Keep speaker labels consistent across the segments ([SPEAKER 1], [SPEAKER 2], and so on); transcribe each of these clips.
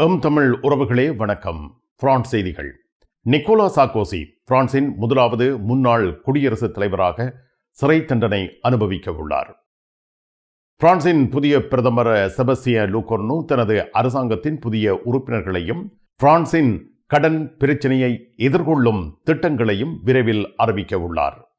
[SPEAKER 1] M Tamil உறவுகளே வணக்கம். France செய்திகள். நிக்கோலா சாக்கோசி பிரான்சின் முதலாவது முன்னாள் குடியரசுத் தலைவராக சிறை தண்டனை அனுபவிக்க உள்ளார். பிரான்சின் புதிய பிரதமர் செபஸ்டிய லூகோர்னு தனது அரசாங்கத்தின் புதிய உறுப்பினர்களையும் பிரான்சின் கடன் பிரச்சனையை எதிர்கொள்ளும் திட்டங்களையும் விரைவில் அறிவிக்க உள்ளார்.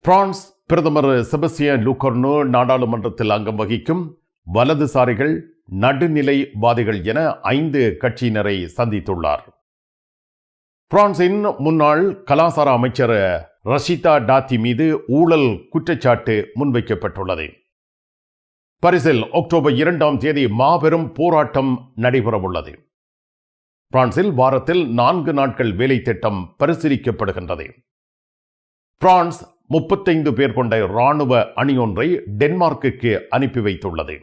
[SPEAKER 1] பிரான்ஸ் பிரதமர் செபஸ்டிய லூகோர்னு நாடாளுமன்றத்தில் அங்கம் வகிக்கும் வலதுசாரிகள் நடுநிலைவாதிகள் என ஐந்து கட்சியினரை சந்தித்துள்ளார். பிரான்சின் முன்னாள் கலாசார அமைச்சர் ரஷிதா டாத்தி மீது ஊழல் குற்றச்சாட்டு முன்வைக்கப்பட்டுள்ளது. பரிசில் அக்டோபர் இரண்டாம் தேதி மாபெரும் போராட்டம் நடைபெறவுள்ளது. பிரான்சில் வாரத்தில் நான்கு நாட்கள் வேலை திட்டம் பரிசீலிக்கப்படுகின்றது. பிரான்ஸ் முப்பத்தைந்து பேர் கொண்ட இராணுவ அணியொன்றை டென்மார்க்குக்கு அனுப்பி வைத்துள்ளது.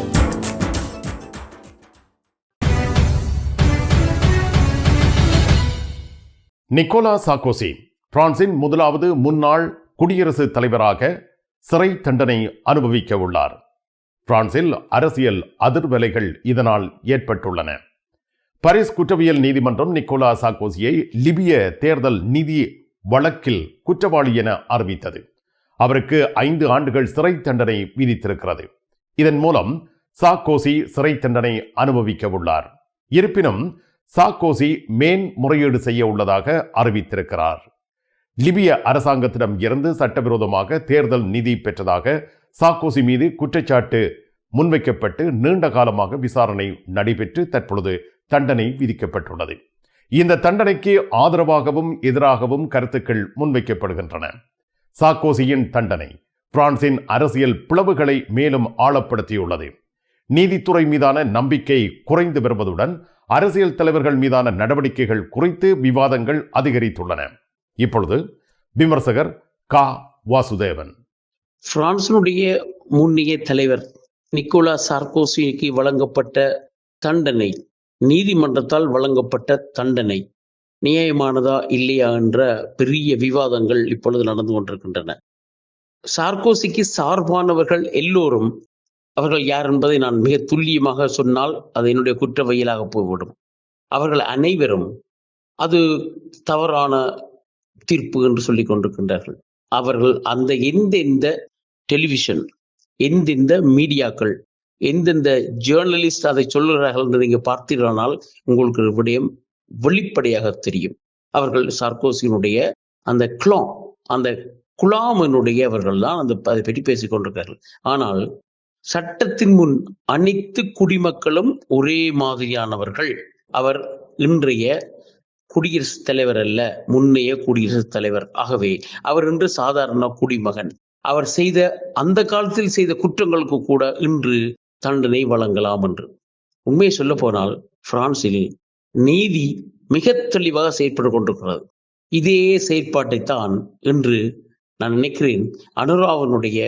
[SPEAKER 1] Nicolas Sarkozy பிரான்சின் முதலாவது முன்னாள் குடியரசுத் தலைவராக சிறை தண்டனை அனுபவிக்க உள்ளார். பிரான்சில் அரசியல் அதிர்வலைகள் இதனால் ஏற்பட்டுள்ளன. பாரிஸ் குற்றவியல் நீதிமன்றம் நிக்கோலா சாக்கோசியை லிபிய தேர்தல் நிதி வழக்கில் குற்றவாளி என அறிவித்தது. அவருக்கு ஐந்து ஆண்டுகள் சிறை தண்டனை விதித்திருக்கிறது. இதன் மூலம் சாக்கோசி சிறை தண்டனை அனுபவிக்க உள்ளார். இருப்பினும் சார்கோசி மேன்முறையீடு செய்ய உள்ளதாக அறிவித்திருக்கிறார். லிபிய அரசாங்கத்திடம் இருந்து சட்டவிரோதமாக தேர்தல் நிதி பெற்றதாக சாக்கோசி மீது குற்றச்சாட்டு முன்வைக்கப்பட்டு நீண்ட காலமாக விசாரணை நடைபெற்று தற்பொழுது தண்டனை விதிக்கப்பட்டுள்ளது. இந்த தண்டனைக்கு ஆதரவாகவும் எதிராகவும் கருத்துக்கள் முன்வைக்கப்படுகின்றன. சாக்கோசியின் தண்டனை பிரான்சின் அரசியல் பிளவுகளை மேலும் ஆழப்படுத்தியுள்ளது. நீதித்துறை மீதான நம்பிக்கை குறைந்து வருவதுடன் அரசியல் தலைவர்கள் மீதான நடவடிக்கைகள் குறித்து விவாதங்கள் அதிகரித்துள்ளன. இப்பொழுது விமர்சகர் கா. வாசுதேவன்.
[SPEAKER 2] பிரான்சினுடைய முன்னிய தலைவர் நிக்கோலா சார்கோசிக்கு வழங்கப்பட்ட தண்டனை நீதிமன்றத்தால் வழங்கப்பட்ட தண்டனை நியாயமானதா இல்லையா என்ற பெரிய விவாதங்கள் இப்பொழுது நடந்து கொண்டிருக்கின்றன. சார்கோசிக்கு சார்பானவர்கள் எல்லோரும் அவர்கள் யார் என்பதை நான் மிக துல்லியமாக சொன்னால் அது என்னுடைய குற்றவியலாக போய்விடும். அவர்கள் அனைவரும் அது தவறான தீர்ப்பு என்று சொல்லிக் கொண்டிருக்கின்றார்கள். அவர்கள் அந்த எந்தெந்த டெலிவிஷன் எந்தெந்த மீடியாக்கள் எந்தெந்த ஜேர்னலிஸ்ட் அதை சொல்லுகிறார்கள் என்று நீங்கள் பார்த்தீர்களானால் உங்களுக்கு விடயம் வெளிப்படையாக தெரியும். அவர்கள் சார்கோசியினுடைய அந்த க்ளா அந்த குலாமனுடைய அவர்கள் தான் அந்த அதை பற்றி பேசிக் கொண்டிருக்கிறார்கள். ஆனால் சட்டத்தின் முன் அனைத்து குடிமக்களும் ஒரே மாதிரியானவர்கள். அவர் இன்றைய குடியரசுத் தலைவர் அல்ல முன்னைய குடியரசுத் தலைவர். ஆகவே அவர் இன்று சாதாரண குடிமகன். அவர் செய்த அந்த காலத்தில் செய்த குற்றங்களுக்கு கூட இன்று தண்டனை வழங்கலாம் என்று. உண்மையை சொல்ல போனால் பிரான்சில் நீதி மிக தெளிவாக செயற்பட்டு கொண்டிருக்கிறது. இதே செயற்பாட்டைத்தான் என்று நான் நினைக்கிறேன் அனுராவனுடைய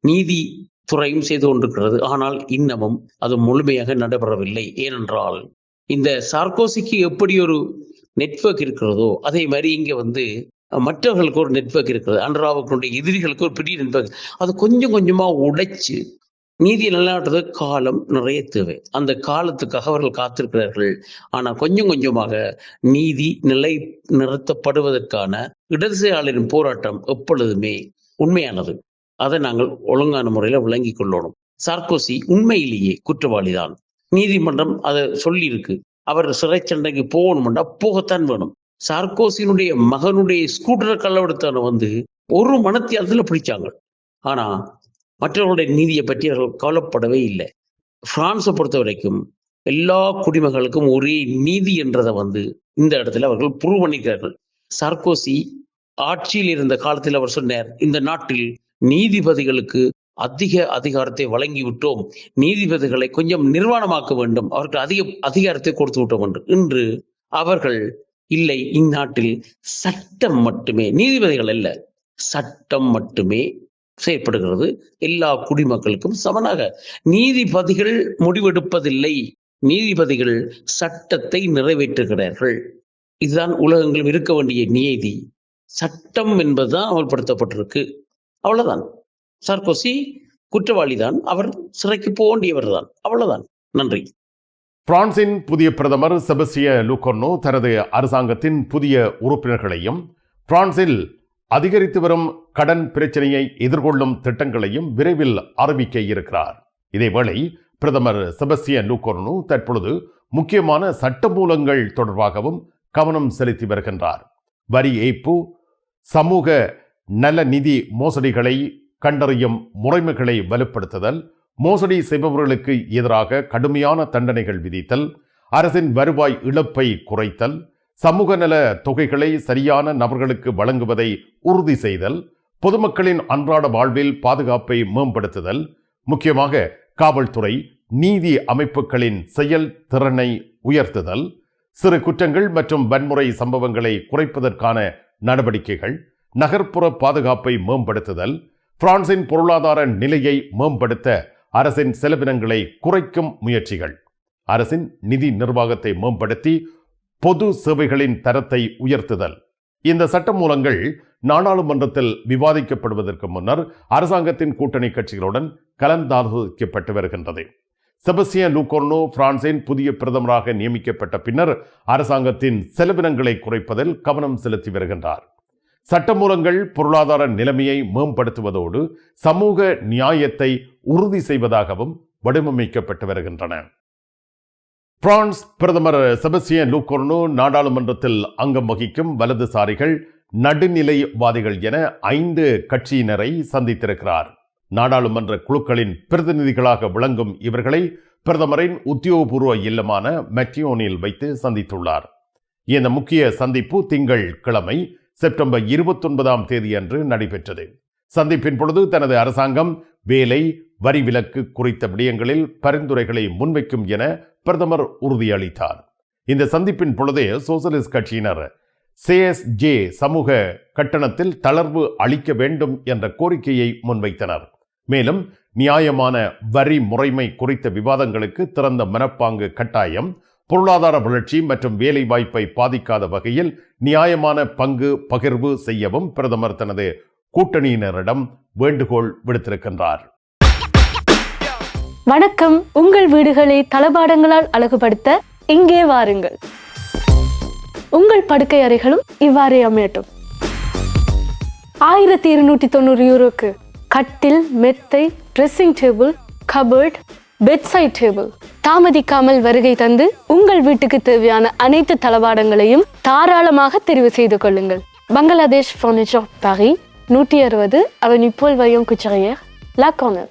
[SPEAKER 2] நீதி துறையும் செய்து கொண்டிருக்கிறது. ஆனால் இன்னமும் அது முழுமையாக நடைபெறவில்லை. ஏனென்றால் இந்த சார்கோசிக்கு எப்படி ஒரு நெட்வொர்க் இருக்கிறதோ அதே மாதிரி இங்க வந்து மற்றவர்களுக்கு ஒரு நெட்வொர்க் இருக்கிறது. அனுராவுக்குடைய எதிரிகளுக்கு ஒரு பெரிய நெட்வொர்க் அது கொஞ்சம் கொஞ்சமா உடைச்சு நீதியை நிலைநாட்டுறதுக்கு காலம் நிறைய தேவை. அந்த காலத்துக்காக அவர்கள் காத்திருக்கிறார்கள். ஆனால் கொஞ்சம் கொஞ்சமாக நீதி நிலை நிறுத்தப்படுவதற்கான இடதுசாரிகளின் போராட்டம் எப்பொழுதுமே உண்மையானது. அதை நாங்கள் ஒழுங்கான முறையில் விளங்கி கொள்ளணும். சார்கோசி உண்மையிலேயே குற்றவாளிதான். நீதிமன்றம் அதை சொல்லியிருக்கு. அவர் சிறைச்சண்டைக்கு போகணும்னா போகத்தான் வேணும். சார்கோசியினுடைய மகனுடைய ஸ்கூட்டர் கள்ளவெடுத்தனை வந்து ஒரு மனத்தியாலத்துல பிடிச்சாங்க. ஆனா மற்றவர்களுடைய நீதியை பற்றி அவர்கள் கவலைப்படவே இல்லை. பிரான்ஸை பொறுத்த வரைக்கும் எல்லா குடிமகளுக்கும் ஒரே நீதி என்றதை வந்து இந்த இடத்துல அவர்கள் ப்ரூவ் பண்ணிக்கிறார்கள். சார்கோசி ஆட்சியில் இருந்த காலத்தில் அவர் சொன்னார் இந்த நாட்டில் நீதிபதிகளுக்கு அதிக அதிகாரத்தை வழங்கிவிட்டோம். நீதிபதிகளை கொஞ்சம் நிர்வாணமாக்க வேண்டும். அவர்கள் அதிக அதிகாரத்தை கொடுத்து விட்டோம் என்று. இன்று அவர்கள் இல்லை இந்நாட்டில் சட்டம் மட்டுமே நீதிபதிகள் அல்ல சட்டம் மட்டுமே செயற்படுகிறது. எல்லா குடிமக்களுக்கும் சமனாக. நீதிபதிகள் முடிவெடுப்பதில்லை. நீதிபதிகள் சட்டத்தை நிறைவேற்றுகிறார்கள். இதுதான் உலகங்களும் இருக்க வேண்டிய நீதி சட்டம் என்பதுதான் அமல்படுத்தப்பட்டிருக்கு அவ்வளவுதான். சார்கோசி குற்றவாளிதான். அவர் சிறைக்கு போக வேண்டியவர் தான் அவ்வளவுதான். நன்றி.
[SPEAKER 3] பிரான்சின் புதிய பிரதமர் செபஸ்டிய லூகோர்னோ தனது அரசாங்கத்தின் புதிய உறுப்பினர்களையும் பிரான்சில் அதிகரித்து வரும் கடன் பிரச்சனையை எதிர்கொள்ளும் திட்டங்களையும் விரைவில் அறிவிக்க இருக்கிறார். இதேவேளை பிரதமர் செபஸ்டியன் லூகோர்னு தற்பொழுது முக்கியமான சட்டமூலங்கள் தொடர்பாகவும் கவனம் செலுத்தி வருகின்றார். வரி ஏய்ப்பு சமூக நல நிதி மோசடிகளை கண்டறியும் முறைமைகளை வலுப்படுத்துதல் மோசடி செய்பவர்களுக்கு எதிராக கடுமையான தண்டனைகள் விதித்தல் அரசின் வருவாய் இழப்பை குறைத்தல் சமூக நல தொகைகளை சரியான நபர்களுக்கு வழங்குவதை உறுதி செய்தல் பொதுமக்களின் அன்றாட வாழ்வில் பாதுகாப்பை மேம்படுத்துதல் முக்கியமாக காவல்துறை நீதி அமைப்புகளின் செயல் திறனை உயர்த்துதல் சிறு குற்றங்கள் மற்றும் வன்முறை சம்பவங்களை குறைப்பதற்கான நடவடிக்கைகள் நகர்ப்புற பாதுகாப்பை மேம்படுத்துதல் பிரான்சின் பொருளாதார நிலையை மேம்படுத்த அரசின் செலவினங்களை குறைக்கும் முயற்சிகள். அரசின் நிதி நிர்வாகத்தை மேம்படுத்தி பொது சேவைகளின் தரத்தை உயர்த்துதல். இந்த சட்டமூலங்கள் நாடாளுமன்றத்தில் விவாதிக்கப்படுவதற்கு முன்னர் அரசாங்கத்தின் கூட்டணி கட்சிகளுடன் கலந்தாலோசிக்கப்பட்டு வருகின்றது. செபஸ்டியன் லூகோர்னோ பிரான்சின் புதிய பிரதமராக நியமிக்கப்பட்ட பின்னர் அரசாங்கத்தின் செலவினங்களை குறைப்பதில் கவனம் செலுத்தி வருகின்றார். சட்டமூலங்கள் பொருளாதார நிலைமையை மேம்படுத்துவதோடு சமூக நியாயத்தை உறுதி செய்வதாகவும் வடிவமைக்கப்பட்டு வருகின்றன. பிரான்ஸ் பிரதமர் செபஸ்டியன் லூகோர்னோ நாடாளுமன்றத்தில் அங்கம் வகிக்கும் வலதுசாரிகள் நடுநிலைவாதிகள் என ஐந்து கட்சியினரை சந்தித்திருக்கிறார். நாடாளுமன்ற குழுக்களின் பிரதிநிதிகளாக விளங்கும் இவர்களை பிரதமரின் உத்தியோகபூர்வ இல்லமான மெட்டியோனில் வைத்து சந்தித்துள்ளார். இந்த முக்கிய சந்திப்பு திங்கள் கிழமை செப்டம்பர் இருபத்தொன்பதாம் தேதியன்று நடைபெற்றது. சந்திப்பின் பொழுது தனது அரசாங்கம் வேலை வரி விலக்கு குறித்த விடயங்களில் பரிந்துரைகளை முன்வைக்கும் என பிரதமர் உறுதியளித்தார். இந்த சந்திப்பின் பொழுதே சோசலிஸ்ட் கட்சியினர் ஜே சமூக கட்டணத்தில் தளர்வு அளிக்க வேண்டும் என்ற கோரிக்கையை முன்வைத்தனர். மேலும் நியாயமான வரி முறைமை குறித்த விவாதங்களுக்கு திறந்த மனப்பாங்கு கட்டாயம் பொருளாதார வளர்ச்சி மற்றும் வேலை வாய்ப்பை பாதிக்காத வகையில் நியாயமான பங்கு பகிர்வு செய்யவும் பிரதமர் தனது கூட்டணியினரிடம் வேண்டுகோள் விடுத்திருக்கின்றார்.
[SPEAKER 4] வணக்கம். உங்கள் வீடுகளை தளபாடங்களால் அழகுபடுத்த இங்கே வாருங்கள். உங்கள் படுக்கை அறைகளும் இவ்வாறே அமையட்டும். ஆயிரத்தி இருநூற்றி தொண்ணூறு யூரோக்கு கட்டில் மெத்தை dressing table cupboard bedside table தாமதிக்காமல் வருகை தந்து உங்கள் வீட்டுக்கு தேவையான அனைத்து தளவாடங்களையும் தாராளமாக தெரிவு செய்து கொள்ளுங்கள். பங்களாதேஷ் ஃபர்னிச்சர் பாரி நூற்றி அறுபது அவன் இப்போல் வயோங் குச்சரையர் லா கார்னர்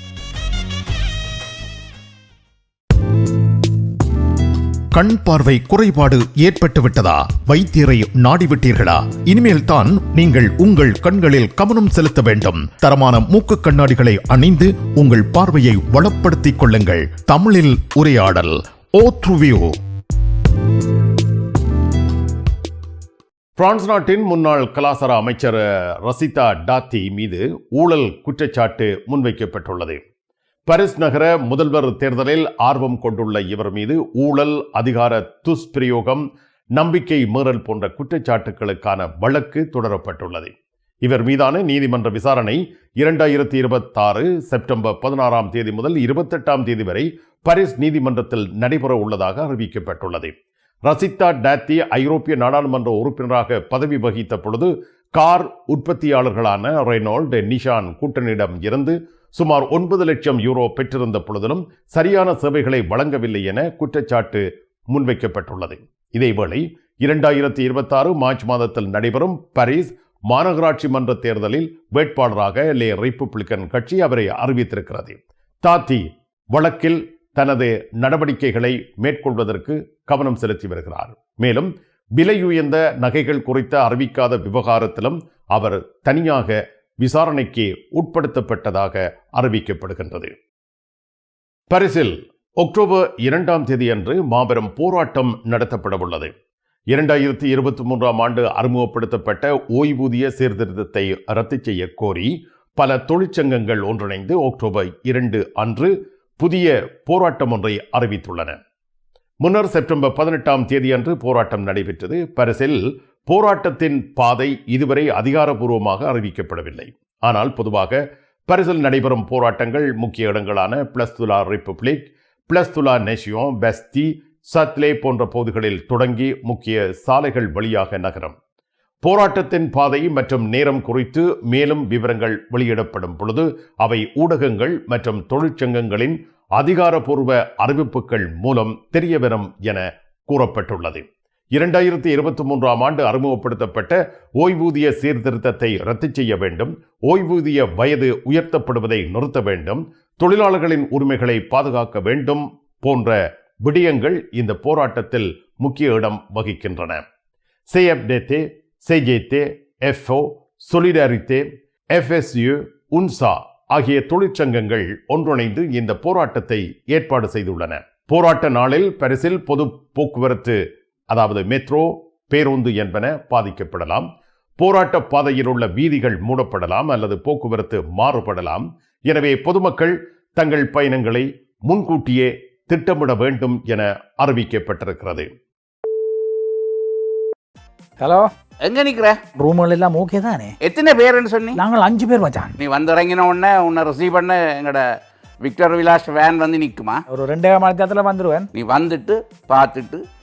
[SPEAKER 5] கண் பார்வை குறைபாடு ஏற்பட்டுவிட்டதா? வைத்தியரை நாடிவிட்டீர்களா? இனிமேல் தான் நீங்கள் உங்கள் கண்களில் கவனம் செலுத்த வேண்டும். தரமான மூக்கு கண்ணாடிகளை அணிந்து உங்கள் பார்வையை வளப்படுத்திக் கொள்ளுங்கள். தமிழில் உரையாடல் ஓ
[SPEAKER 3] பிரான்ஸ் நாட்டின் முன்னாள் கலாசார அமைச்சர் ரசிதா டாத்தி மீது ஊழல் குற்றச்சாட்டு முன்வைக்கப்பட்டுள்ளது. பாரிஸ் நகர முதல்வர் தேர்தலில் ஆர்வம் கொண்டுள்ள இவர் மீது ஊழல் அதிகார துஷ்பிரயோகம் நம்பிக்கை மீறல் போன்ற குற்றச்சாட்டுகளுக்கான வழக்கு தொடரப்பட்டுள்ளது. இவர் மீதான நீதிமன்ற விசாரணை இரண்டாயிரத்தி இருபத்தாறு செப்டம்பர் பதினாறாம் தேதி முதல் இருபத்தெட்டாம் தேதி வரை பாரிஸ் நீதிமன்றத்தில் நடைபெற உள்ளதாக அறிவிக்கப்பட்டுள்ளது. ரசிதா டாத்தி ஐரோப்பிய நாடாளுமன்ற உறுப்பினராக பதவி வகித்த பொழுது கார் உற்பத்தியாளர்களான ரெனால்டு நிஷான் கூட்டணியிடம் இருந்து சுமார் ஒன்பது லட்சம் யூரோ பெற்றிருந்த பொழுதிலும் சரியான சேவைகளை வழங்கவில்லை என குற்றச்சாட்டு முன்வைக்கப்பட்டுள்ளது. இதேவேளை இரண்டாயிரத்தி இருபத்தாறு மார்ச் மாதத்தில் நடைபெறும் பாரிஸ் மாநகராட்சி மன்ற தேர்தலில் வேட்பாளராக லே ரிப்பப்ளிக்கன் கட்சி அவரை அறிவித்திருக்கிறது. தாத்தி வழக்கில் தனது நடவடிக்கைகளை மேற்கொள்வதற்கு கவனம் செலுத்தி வருகிறார். மேலும் விலையுயர்ந்த நகைகள் குறித்த அறிவிக்காத விவகாரத்திலும் அவர் தனியாக விசாரணைக்கு உட்படுத்தப்பட்டதாக அறிவிக்கப்படுகின்றது. பரிசில் அக்டோபர் இரண்டாம் தேதியன்று மாபெரும் போராட்டம் நடத்தப்படவுள்ளது. இரண்டாயிரத்தி இருபத்தி மூன்றாம் ஆண்டு அறிமுகப்படுத்தப்பட்ட ஓய்வூதிய சீர்திருத்தத்தை ரத்து செய்ய கோரி பல தொழிற்சங்கங்கள் ஒன்றிணைந்து அக்டோபர் இரண்டு அன்று புதிய போராட்டம் ஒன்றை அறிவித்துள்ளன. முன்னர் செப்டம்பர் பதினெட்டாம் தேதியன்று போராட்டம் நடைபெற்றது. பரிசில் போராட்டத்தின் பாதை இதுவரை அதிகாரபூர்வமாக அறிவிக்கப்படவில்லை. ஆனால் பொதுவாக பரிசில் நடைபெறும் போராட்டங்கள் முக்கிய இடங்களான பிளஸ்துலா ரிப்பப்ளிக் பிளஸ்துலா நெஷியோ பெஸ்தி சத்லே போன்ற பகுதிகளில் தொடங்கி முக்கிய சாலைகள் வழியாக நகரம். போராட்டத்தின் பாதை மற்றும் நேரம் குறித்து மேலும் விவரங்கள் வெளியிடப்படும் பொழுது அவை ஊடகங்கள் மற்றும் தொழிற்சங்கங்களின் அதிகாரப்பூர்வ அறிவிப்புகள் மூலம் தெரியவரும் என கூறப்பட்டுள்ளது. இரண்டாயிரத்தி இருபத்தி மூன்றாம் ஆண்டு அறிமுகப்படுத்தப்பட்ட ஓய்வூதிய சீர்திருத்தத்தை ரத்து செய்ய வேண்டும். ஓய்வூதிய வயது உயர்த்தப்படுவதை நிறுத்த வேண்டும். தொழிலாளர்களின் உரிமைகளை பாதுகாக்க வேண்டும் போன்ற விடயங்கள் இந்த போராட்டத்தில் முக்கிய இடம் வகிக்கின்றன. சேஎப்டேத்தே செஜேத்தே எஃப்ஓ சொலிடாரித்தே எஃப்எஸ்யு உன்சா ஆகிய தொழிற்சங்கங்கள் ஒன்றிணைந்து இந்த போராட்டத்தை ஏற்பாடு செய்துள்ளன. போராட்ட நாளில் பரிசில் பொது போக்குவரத்து அதாவது மெட்ரோ பேருந்து என்பன பாதிக்கப்படலாம். போராட்ட பாதையில் உள்ள வீதிகள் மூடப்படலாம் அல்லது போக்குவரத்து மாறுபடலாம். எனவே பொதுமக்கள் தங்கள் பயணங்களை முன்கூட்டியே திட்டமிட வேண்டும் என அறிவிக்கப்பட்டிருக்கிறது.
[SPEAKER 6] ஹலோ?
[SPEAKER 7] எங்க நிக்கிற?
[SPEAKER 6] ரூம்கள் எல்லாம் ஓகே தானே?
[SPEAKER 7] எத்தனை பேருன்னு சொன்னி?
[SPEAKER 6] நாங்கள் அஞ்சு பேர் மச்சான்.
[SPEAKER 7] நீ வந்து இறங்கின உடனே உன்னை ரிசீவ் பண்ண எங்கட விக்டர் விலாஸ் வேன் வந்து நிற்குமா
[SPEAKER 6] ஒரு ரெண்டே மணி நேரத்தில் வந்துடுவேன்
[SPEAKER 7] நீ வந்துட்டு பார்த்துட்டு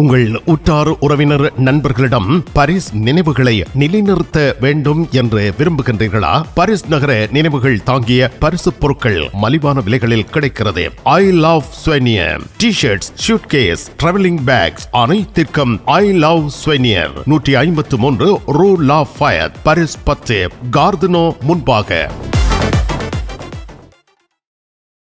[SPEAKER 3] உங்கள் உற்றார் உறவினர் நண்பர்களிடம் பரிஸ் நினைவுகளை நிலைநிறுத்த வேண்டும் என்று விரும்புகின்றீர்களா? பரிஸ் நகர நினைவுகள் தாங்கிய பரிசு பொருட்கள் மலிவான விலைகளில் கிடைக்கிறது. I love souvenir T shirts suitcase traveling bags அனைத்திற்கும் ஐ லவ் ஸ்வெனியர் நூற்றி ஐம்பத்து மூன்று ரூ லா ஃபயர் பரிஸ் பத்து கார்தனோ முன்பாக.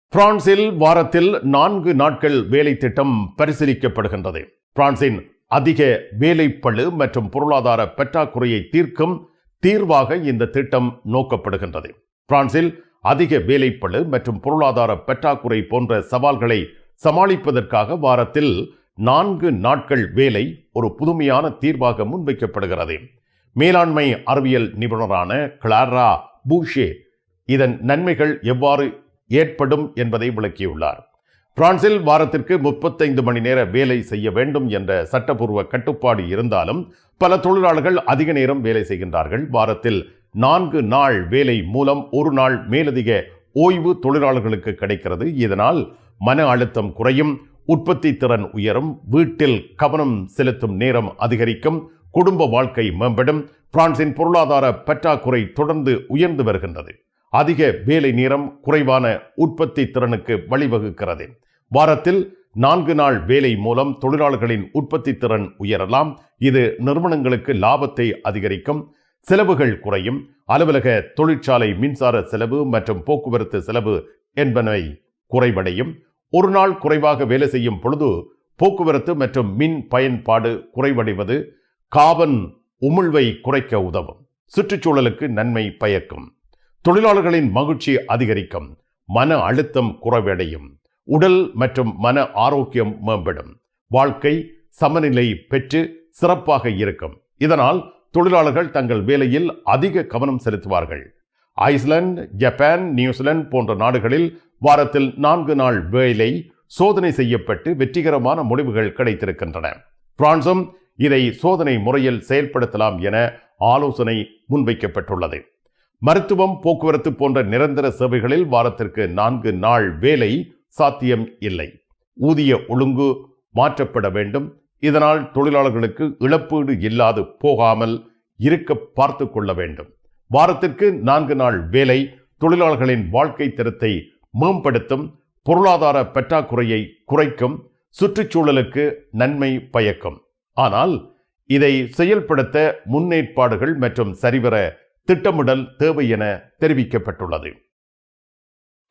[SPEAKER 3] பிரான்சில் வாரத்தில் நான்கு நாட்கள் வேலை திட்டம் பரிசீலிக்கப்படுகின்றது. பிரான்சின் அதிக வேலைப்பளு மற்றும் பொருளாதார பற்றாக்குறையை தீர்க்கும் தீர்வாக இந்த திட்டம் நோக்கப்படுகின்றது. பிரான்சில் அதிக வேலைப்பளு மற்றும் பொருளாதார பற்றாக்குறை போன்ற சவால்களை சமாளிப்பதற்காக வாரத்தில் நான்கு நாட்கள் வேலை ஒரு புதுமையான தீர்வாக முன்வைக்கப்படுகிறது. மேலாண்மை அறிவியல் நிபுணரான கிளாரா பூஷே இதன் நன்மைகள் எவ்வாறு ஏற்படும் என்பதை விளக்கியுள்ளார். பிரான்சில் வாரத்திற்கு முப்பத்தைந்து மணி நேர வேலை செய்ய வேண்டும் என்ற சட்டப்பூர்வ கட்டுப்பாடு இருந்தாலும் பல தொழிலாளர்கள் அதிக நேரம் வேலை செய்கின்றார்கள். வாரத்தில் நான்கு நாள் வேலை மூலம் ஒரு நாள் மேலதிக ஓய்வு தொழிலாளர்களுக்கு கிடைக்கிறது. இதனால் மன அழுத்தம் குறையும் உற்பத்தி திறன் உயரும் வீட்டில் கவனம் செலுத்தும் நேரம் அதிகரிக்கும் குடும்ப வாழ்க்கை மேம்படும் பிரான்சின் பொருளாதார பற்றாக்குறை தொடர்ந்து உயர்ந்து வருகின்றது. அதிக வேலை நேரம் குறைவான உற்பத்தி திறனுக்கு வழிவகுக்கிறது. வாரத்தில் நான்கு நாள் வேலை மூலம் தொழிலாளர்களின் உற்பத்தி திறன் உயரலாம். இது நிறுவனங்களுக்கு லாபத்தை அதிகரிக்கும். செலவுகள் குறையும். அலுவலக தொழிற்சாலை மின்சார செலவு மற்றும் போக்குவரத்து செலவு என்பவை குறைவடையும். ஒரு நாள் குறைவாக வேலை செய்யும் பொழுது போக்குவரத்து மற்றும் மின் பயன்பாடு குறைவடைவது காபன் உமிழ்வை குறைக்க உதவும். சுற்றுச்சூழலுக்கு நன்மை பயக்கும். தொழிலாளர்களின் மகிழ்ச்சி அதிகரிக்கும். மன அழுத்தம் குறைவடையும். உடல் மற்றும் மன ஆரோக்கியம் மேம்படும். வாழ்க்கை சமநிலை பெற்று சிறப்பாக இருக்கும். இதனால் தொழிலாளர்கள் தங்கள் வேலையில் அதிக கவனம் செலுத்துவார்கள். ஐஸ்லாந்து ஜப்பான் நியூசிலாந்து போன்ற நாடுகளில் வாரத்தில் நான்கு நாள் வேலை சோதனை செய்யப்பட்டு வெற்றிகரமான முடிவுகள் கிடைத்திருக்கின்றன. பிரான்சும் இதை சோதனை முறையில் செயல்படுத்தலாம் என ஆலோசனை முன்வைக்கப்பட்டுள்ளது. மருத்துவம் போக்குவரத்து போன்ற நிரந்தர சேவைகளில் வாரத்திற்கு நான்கு நாள் வேலை சாத்தியம் இல்லை. ஊதிய ஒழுங்கு மாற்றப்பட வேண்டும். இதனால் தொழிலாளர்களுக்கு இழப்பீடு இல்லாது போகாமல் இருக்க பார்த்து கொள்ள வேண்டும். வாரத்திற்கு நான்கு நாள் வேலை தொழிலாளர்களின் வாழ்க்கை தரத்தை மேம்படுத்தும் பொருளாதார பற்றாக்குறையை குறைக்கும் சுற்றுச்சூழலுக்கு நன்மை பயக்கும். ஆனால் இதை செயல்படுத்த முன்னேற்பாடுகள் மற்றும் சரிவர திட்டமிடல் தேவை என தெரிவிக்கப்பட்டுள்ளது.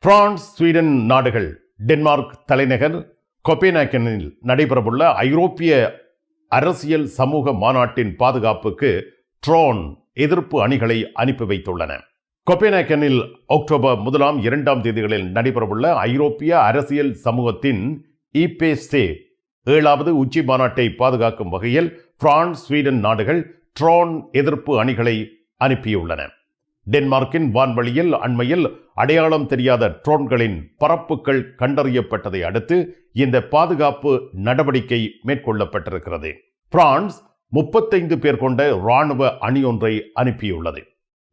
[SPEAKER 3] பிரான்ஸ் ஸ்வீடன் நாடுகள் டென்மார்க் தலைநகர் கொப்பேனாக்கனில் நடைபெறவுள்ள ஐரோப்பிய அரசியல் சமூக மாநாட்டின் பாதுகாப்புக்கு ட்ரோன் எதிர்ப்பு அணிகளை அனுப்பி வைத்துள்ளன. கொப்பேனாக்கனில் அக்டோபர் முதலாம் இரண்டாம் தேதிகளில் நடைபெறவுள்ள ஐரோப்பிய அரசியல் சமூகத்தின் இபேஸ்டே ஏழாவது உச்சி மாநாட்டை பாதுகாக்கும் வகையில் பிரான்ஸ் ஸ்வீடன் நாடுகள் ட்ரோன் எதிர்ப்பு அணிகளை அனுப்பியுள்ளன. டென்மார்க்கின் வான்வழியில் அண்மையில் அடையாளம் தெரியாத ட்ரோன்களின் பரப்புகள் கண்டறியப்பட்டதை அடுத்து இந்த பாதுகாப்பு நடவடிக்கை மேற்கொள்ளப்பட்டிருக்கிறது. பிரான்ஸ் முப்பத்தைந்து பேர் கொண்ட இராணுவ அணி ஒன்றை அனுப்பியுள்ளது.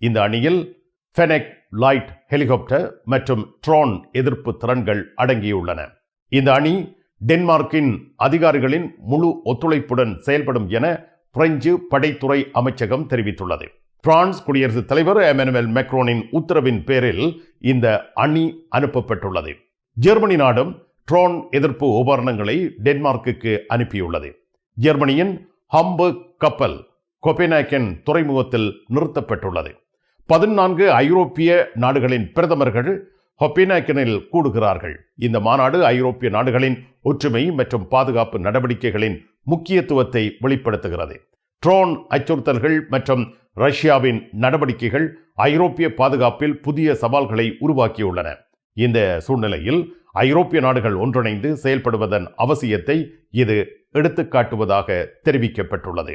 [SPEAKER 3] இந்த அணியில் ஃபெனெக் லைட் ஹெலிகாப்டர் மற்றும் ட்ரோன் எதிர்ப்பு திறன்கள் அடங்கியுள்ளன. இந்த அணி டென்மார்க்கின் அதிகாரிகளின் முழு ஒத்துழைப்புடன் செயல்படும் என பிரெஞ்சு படைத்துறை அமைச்சகம் தெரிவித்துள்ளது. பிரான்ஸ் குடியரசுத் தலைவர் எமனுவல் மெக்ரோனின் உத்தரவின் பேரில் இந்த அணி அனுப்பப்பட்டுள்ளது. ஜெர்மனி நாடும் ட்ரோன் எதிர்ப்பு உபகரணங்களை டென்மார்க்குக்கு அனுப்பியுள்ளது. ஜெர்மனியின் ஹம்பர்க் கப்பல் கொபெனாக்கன் துறைமுகத்தில் நிறுத்தப்பட்டுள்ளது. பதினான்கு ஐரோப்பிய நாடுகளின் பிரதமர்கள் ஹொப்பினாக்கனில் கூடுகிறார்கள். இந்த மாநாடு ஐரோப்பிய நாடுகளின் ஒற்றுமை மற்றும் பாதுகாப்பு நடவடிக்கைகளின் முக்கியத்துவத்தை வெளிப்படுத்துகிறது. ட்ரோன் அச்சுறுத்தல்கள் மற்றும் ரஷ்யாவின் நடவடிக்கைகள் ஐரோப்பிய பாதுகாப்பில் புதிய சவால்களை உருவாக்கியுள்ளன. இந்த சூழ்நிலையில் ஐரோப்பிய நாடுகள் ஒன்றிணைந்து செயல்படுவதன் அவசியத்தை இது எடுத்துக்காட்டுவதாக தெரிவிக்கப்பட்டுள்ளது.